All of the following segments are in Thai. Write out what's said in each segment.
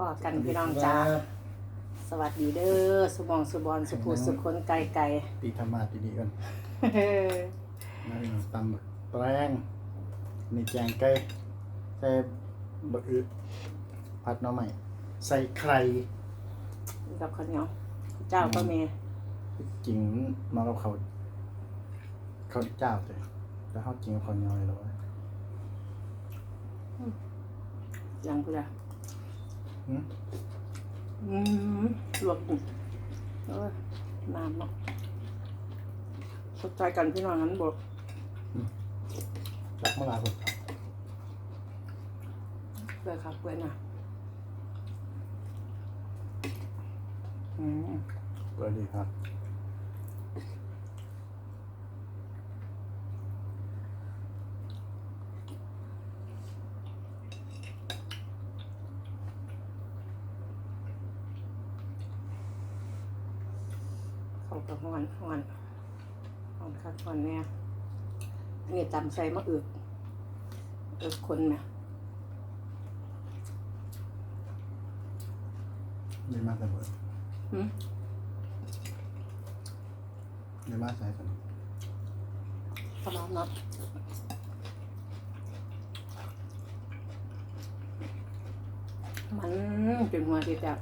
พอกันพี่น้องจ้าสวัสดีเด้อสุบองสุบอนสุภูสุคนไก่ไก่ตีธรรมาดีๆกันเฮ้อนั่นตำบักแตงนี่แกงไก่ใส่บะอึผัดหน่อไม้ใส่ไข่กับข้าวเหนียวเจ้าก็มีจริงมากับเขาเขาวเจ้าเลยแล้วเขากินกับข้าวเหนียวเลยเหรอวะยังพูดอะ หืมอืมลวกอยู่เออน้ำเนาะสนใจกันพี่น้องนั้นบอกรักมาลาคนครับเพื่อครับเพื่อนน่ะอืม ก็ดีครับ กระห้อนห้อนห้อนคักห้อนเนี่ยอันนี้ตำใส่มะอึกเอึกคนไหมดีมากเลยเบิร์ดหืมดีมากใส่กันประมาณนั้นมันจนหัวดีจับ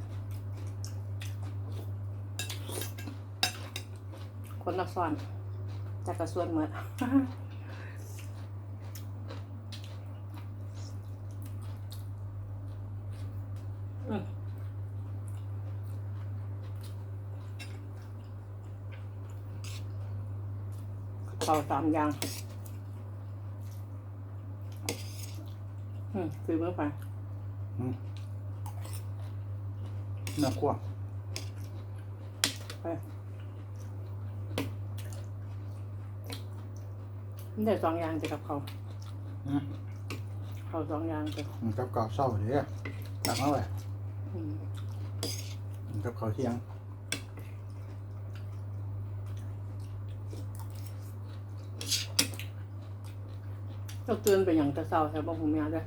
คนละซ้อนจักกระส่วนเหมือนอืมเป่าสามอย่าง อืมซื้อมือไปหืมน่าคั่วไป มันได้สองอย่างจะกับเขาอืมเขาสองอย่างจะมันกับกรอบเศร้าเดี๋ยวตักมาไว้อืมมันกับข้าวเที่ยงเราตื่นไปอย่างแตะเศร้าแต่บอกผมยาด้วย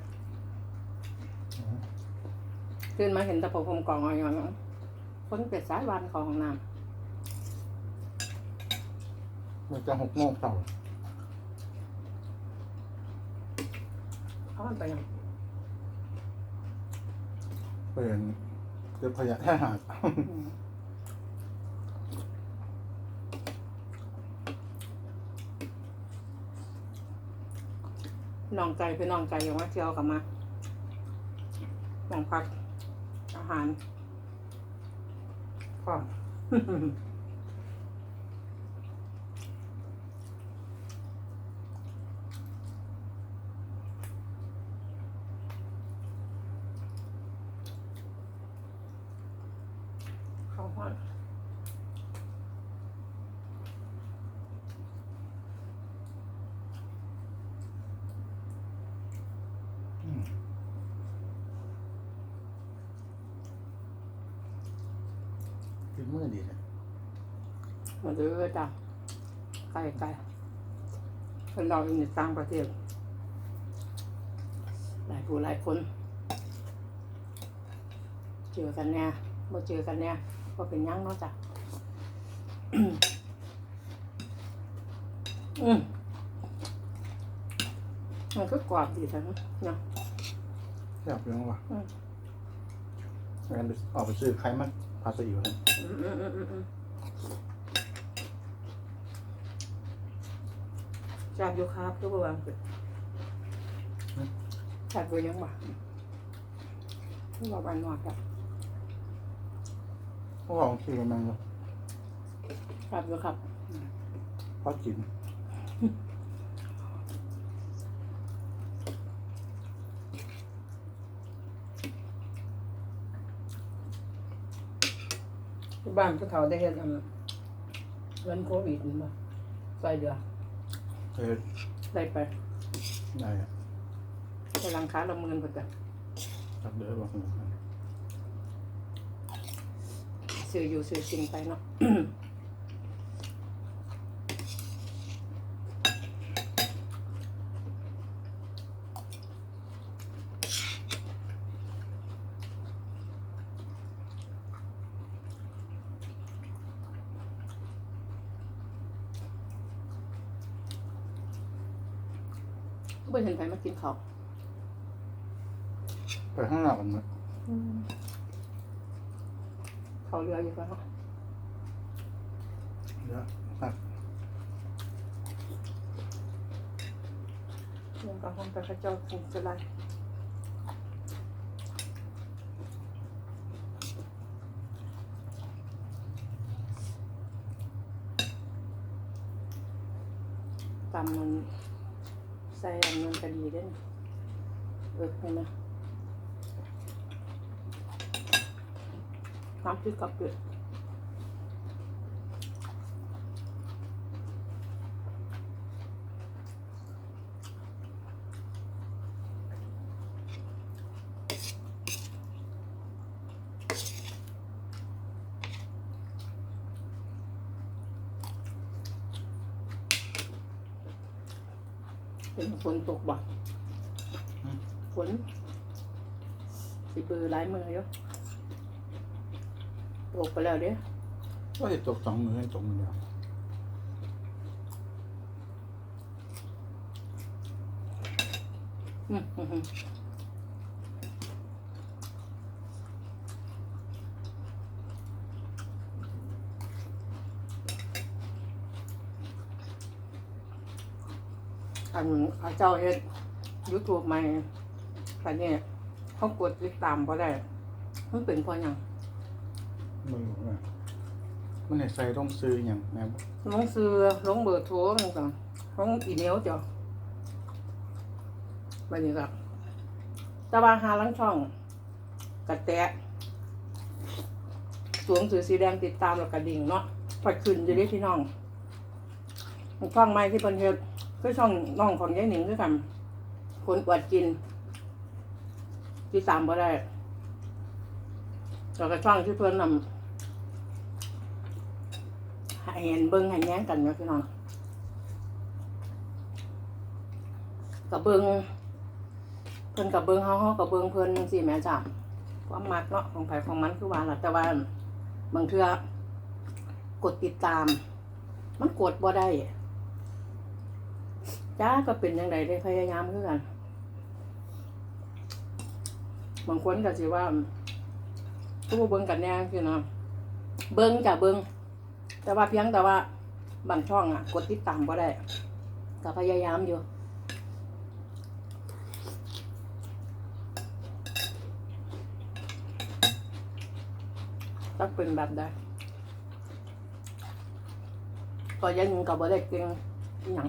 ตื่นมาเห็นแตะผมผมกล่องอะไรอย่างเงี้ยคนเป็ดสายวันของห้องน้มันจะหกโมงเช้าำเขา มันไปอย่างเป็นเก็บขยะแค่หาดอืมน้องไก่เป็นน้องไก่อย่างว่าเที่ยวกลับมาน้องพักอาหารก็เข้า ห้อนกินมื้อดีเลยมาเด้อจ้ะไก่ไก่คนเราอยู่ในต่างประเทศ หลายผู้หลายคน เจอกันแน่บ่เจอกันแน่ ก็เป็นหยังเนาะจ้ะอืมมันก็กรอบดีทั้งเนาะแซ่บยังวะอืมงั้นไปออกไปซื้อไข่มันพาสอิวเลยอืมอืมอืมอืมอืมจานอยู่ครับทุกวันเกิดจัดไว้ยังบ่ทุกวันนว ดครับพวกเราซื้อกันมันจัดอยู่ครับพอกินที่บ้านก็เขาได้เห็นอันเงินโควิดนี่บ่ใส่เดือเออได้ไปได้อะไปรังค้าละหมื่นเพิ่นก็จับเด้อบอก สื่ออยู่สื่อจริงไปเนาะเพื่อนเห็นไปมากินเขาไปข้างหน้ากันนะ เขาเรืออยู่แล้วเยอะครับเรื่องการทำไปข้าเจ้าคงจะไรตำมันใส่อันนั้นก็ดีเด้นเออเห็นไหม น้ำพริกกับเกลือเป็นฝนตกบ่ฝนสิเบือหลายมืออยู่ต กไปแล้วเด้ก็จะตกสองมือตกมือเดียวอืมอืมอืมอันเขาเจ้าเฮ็ดยูทูบใหม่คันนี้เขากดติดตามเพราะได้มันเป็นเพราะหยัง มือว่ามันให้ใส่ต้องซื้ออย่างแม่บอกลงซื้อลงเบอร์โทรนั่นก็ลงอีเมลจ้ะไปนี่ก็แต่ว่าหาลังช่องกระแตะสวมสือสีแดงติดตามแล้วกระดิ่งเนาะพอขึ้นจะได้พี่น้องช่องใหม่ที่เพิ่นเฮ็ดคือช่องน้องของยายหนิงด้วยกันคนอวดกินที่ตามบ่ได้แล้วก็ช่องที่เพิ่นนำ ให้เห็นเบิ้งให้แย้งกันเนาะพี่น้องกับเบิ้งเพิ่นกับเบิ้งเฮาเฮากับเบิ้งเพิ่นจังซี่แม่จ้ะความมักเนาะของไผของมันคือว่าล่ะแต่ว่าบางเทื่อกดติดตาม มันกดบ่ได้จ้าก็เป็นจังไดได้พยายามคือกันบางคนก็สิว่าผู้เบิ่งกันแน่คือเนาะเบิ่งจ้ะเบิ่ง แต่ว่าเพียงแต่ว่าบางช่องอะ กดติดตามก็ได้ก็พยายามอยู่ต้องเป็นแบบใดก็ยังกับบ่ได้เก่งอย่าง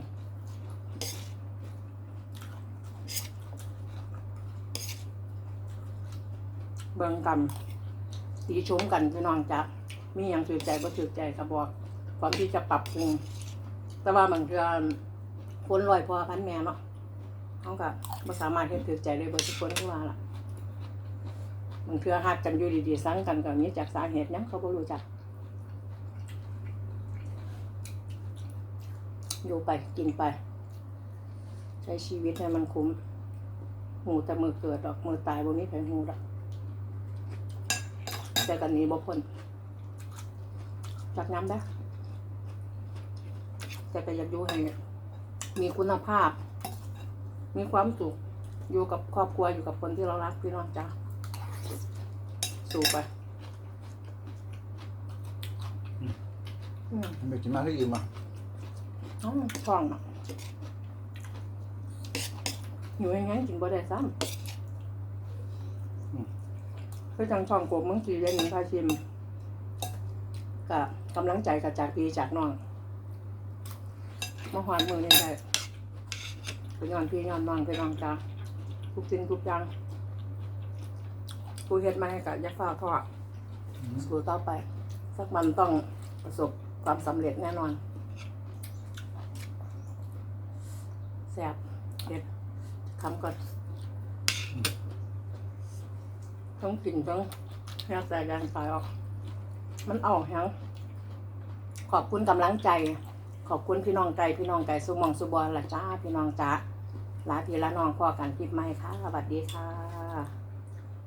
เบิ่งกันตีชมกันพี่น้องจะ มีอย่างถือใจก็ถือใจก็บอกพร้อมที่จะปรับปรุงแต่ว่ามันคือคนลอยพอพันแม่เนาะเขาก็ไม่สามารถเฮ็ดถือใจได้เบิดทุกคนที่ว่าล่ะมันคือหักกันอยู่ดีๆสังกันกับนี้จากสาเหตุยังเขาบ่รู้จักอยู่ไปกินไป ใช้ชีวิตให้มันคุ้มหูแต่มือเกิดดอกมือตายบนนี้แผงหูดอกแต่กันนี้บ่พ้น จากน้ำได้อแต่ก็อยากอยู่ให้มีคุณภาพ มีความสุข อยู่กับครอบครัวอยู่กับคนที่เรารักพี่น้องจ้าสู้ไปอืมไม่กินมากที่อื่นมาอ๋อช่องอะอยู่ยังไงกินบ่ได้ซ้ำคือจังช่องกบมึงสีเลี้ยงหนึ่งพาชิมกับ กำลังใจกับจากพี่จากน้องมาหวานมือนี่ได้เป็นงานพี่งานน้องเป็นน้องจ้าทุกสิ่งทุกอย่างผู้เฮ็ดมาให้กับยักษ์ฟ้าทอดสู้ต่อไป สักวันต้องประสบความสำเร็จแน่นอนแซ่บเด็ดคำก่อนต้องกินต้องแยกใส่แรงไปออก มันเอาแฮง ขอบคุณกำลังใจ ขอบคุณพี่น้องไก่พี่น้องไก่สุมองสุบอลละจ้าพี่น้องจ้าลาพี่ละน้องพอกันคลิปใหม่ค่ะสวัสดีค่ะ